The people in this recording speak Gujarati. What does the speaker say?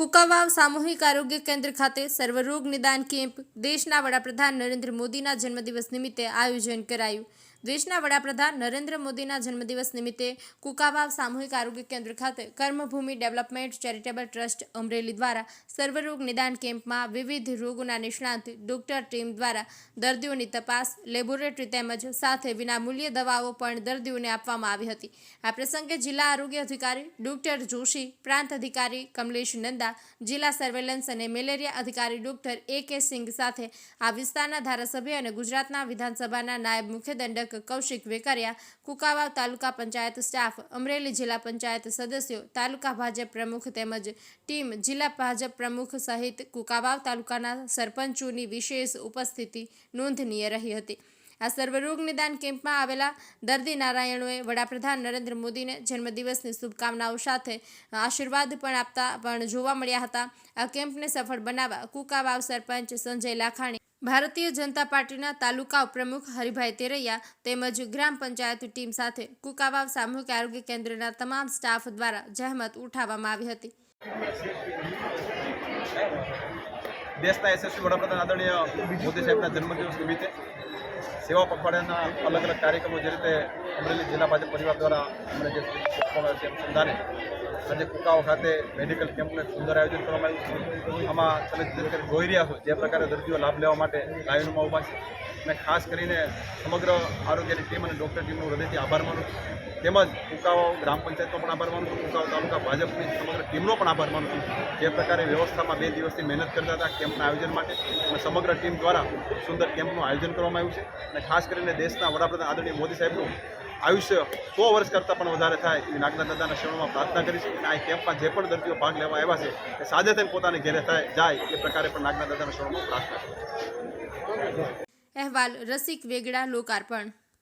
કુકાવાવ સામૂહિક આરોગ્ય કેન્દ્ર ખાતે સર્વરોગ નિદાન કેમ્પ દેશના વડાપ્રધાન નરેન્દ્ર મોદીના જન્મદિવસ નિમિત્તે આયોજન કરાયું. દેશના વડાપ્રધાન નરેન્દ્ર મોદીના જન્મદિવસ નિમિત્તે કુકાવાવ સામૂહિક આરોગ્ય કેન્દ્ર ખાતે Karmabhoomi development charitable trust Amreli દ્વારા સર્વરોગ નિદાન કેમ્પમાં વિવિધ રોગોના નિષ્ણાંત ડોક્ટર ટીમ દ્વારા દર્દીઓની તપાસ, લેબોરેટરી તેમજ સાથે વિનામૂલ્યે દવાઓ પણ દર્દીઓને આપવામાં આવી હતી. આ પ્રસંગે જિલ્લા આરોગ્ય અધિકારી ડોક્ટર જોશી, પ્રાંત અધિકારી કમલેશ નંદા, જિલ્લા સર્વેલન્સ અને મેલેરિયા અધિકારી ડોક્ટર એ કે સિંઘ સાથે આ વિસ્તારના ધારાસભ્ય અને ગુજરાતના વિધાનસભાના નાયબ મુખ્ય દંડક કૌશિક વેકરિયા, કુકાવાવ તાલુકા પંચાયત સ્ટાફ, અમરેલી જિલ્લા પંચાયત સદસ્યો, તાલુકા ભાજપ પ્રમુખ તેમજ ટીમ જિલ્લા ભાજપ પ્રમુખ સહિત કુકાવાવ તાલુકાના સરપંચોની વિશેષ ઉપસ્થિતિ નોંધનીય રહી હતી. આ સર્વરોગ નિદાન કેમ્પમાં આવેલા દર્દી નારાયણોએ વડાપ્રધાન નરેન્દ્ર મોદીને જન્મદિવસની શુભકામનાઓ સાથે આશીર્વાદ પણ આપતા પણ જોવા મળ્યા હતા. આ કેમ્પને સફળ બનાવવા કુકાવાવ સરપંચ સંજય લાખાણી ભારતીય જનતા પાર્ટીના તાલુકા પ્રમુખ હરિભાઈ તેરૈયા તેમજ ગ્રામ પંચાયત ટીમ સાથે કુકાવાવ સામૂહિક આરોગ્ય કેન્દ્રના તમામ સ્ટાફ દ્વારા જહેમત ઉઠાવવામાં આવી હતી. દેશના યશસ્વી વડાપ્રધાન આદરણીય મોદી સાહેબના જન્મદિવસ નિમિત્તે સેવા પખવાડિયાના અલગ અલગ કાર્યક્રમો જે રીતે અમરેલી જિલ્લા ભાજપ પરિવાર દ્વારા અમને જે આપવામાં છે અનુસંધાને આજે કુકાઓ ખાતે મેડિકલ કેમ્પનું એક સુંદર આયોજન કરવામાં આવ્યું છે. આમાં તમે જે જોઈ રહ્યા છો જે પ્રકારે દર્દીઓ લાભ લેવા માટે લાઈનમાં ઊભા છે. અને ખાસ કરીને સમગ્ર આરોગ્યની ટીમ અને ડૉક્ટર ટીમનો હૃદયથી આભાર માનું છું. તેમજ કુકાઓ ગ્રામ પંચાયતનો પણ આભાર માનું છું. કુકાઓ તાલુકા ભાજપની સમગ્ર ટીમનો પણ આભાર માનું છું. જે પ્રકારે વ્યવસ્થામાં બે દિવસથી મહેનત કરતા હતા કેમ્પના આયોજન માટે અને સમગ્ર ટીમ દ્વારા સુંદર કેમ્પનું આયોજન કરવામાં આવ્યું છે. અને ખાસ કરીને દેશના વડાપ્રધાન આદરણીય મોદી સાહેબનું આયુષ્ય સો વર્ષ કરતાં પણ વધારે થાય એવી નાગના દાદાના શરણમાં પ્રાર્થના કરી છે. અને આ કેમ્પમાં જે પણ દર્દીઓ ભાગ લેવા આવ્યા છે, એ સાજે થઈને પોતાને ઘેરે થાય, જાય એ પ્રકારે પણ નાગના દાદાના શરણમાં પ્રાર્થના છે. અહેવાલ રસિક વેગડા લોકાર્પણ